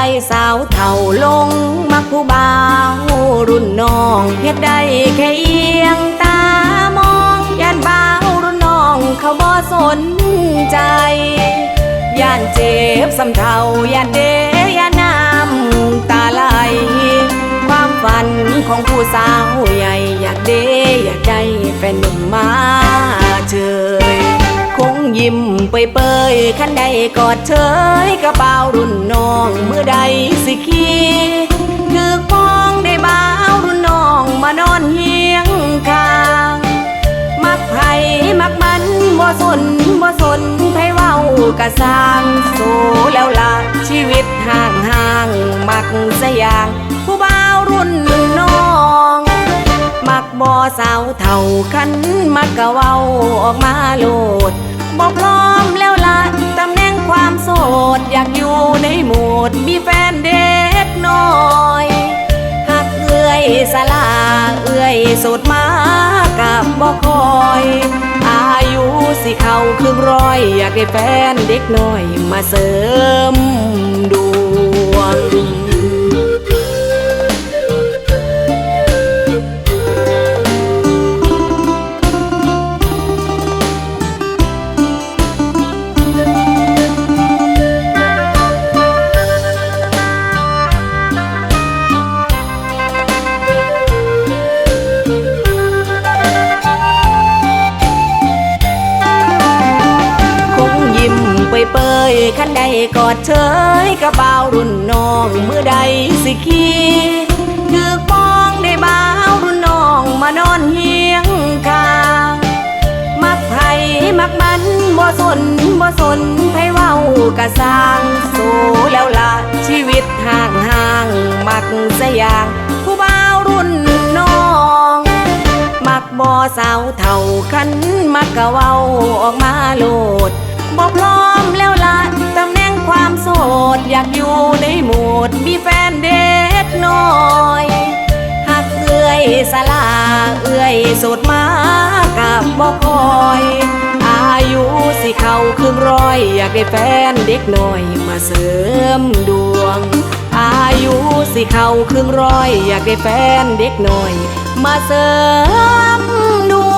ได้สาวเท่าลง มักผู้บ่าวรุ่นน้องเฮ็ดได้แค่เอียงตามองย่านบ่าวรุ่นน้องเขาบ่สนใจย่านเจ็บสำเทาย่านเดย่านน้ำตาไหลความฝันของผู้สาวใหญ่อยากเดอยากได้แฟนหนุ่มมาเชิญ ยิ้มเปยเปยๆคันใดกอดเชยกระเป๋ารุ่นน้องเมื่อใดสิขีคือป้องได้บ่าวรุ่นน้องมานอนเฮียงข้าง มักไผมักมันบ่สนบ่สนไผเว้ากะสร้างโซแล้วละชีวิตห่างห่างมักสะอย่าง ผู้บ่าวรุ่นน้องมักบ่สาวเท่าคันมักกะเว้าออกมาโลด บ่พร้อมแล้วล่ะตำแหน่งความโสด อยากอยู่ในโหมดมีแฟนเด็กน้อยหักเอื้อยสลาเอื้อยโสดมากับบ่คอย อายุสิเข้าครึ่งร้อย อยากได้แฟนเด็กน้อยมาเสริมดู เปยเปยๆคันใดกอดเชยกระเป๋ารุ่นน้องเมื่อใดสิขีคือป้องได้บ่าวรุ่นน้องมานอนเฮียงข้างมักไผมักมันบ่สนบ่สนไผเว้ากะสร้างโซแล้วละชีวิตห่างห่างมักสะอย่างผู้บ่าวรุ่นน้องมักบ่สาวเท่าคันมักกะเว้าออกมาโลดบ่พร้อ สดอยากอยู่ในโหมดมีแฟนเด็กน้อยหักเอื้อยสลาเอื้อยโสดมากับบ่คอย อายุสิเข้าครึ่งร้อย อยากได้แฟนเด็กน้อยมาเสริมดวง อายุสิเข้าครึ่งร้อย อยากได้แฟนเด็กน้อย มาเสริมดวง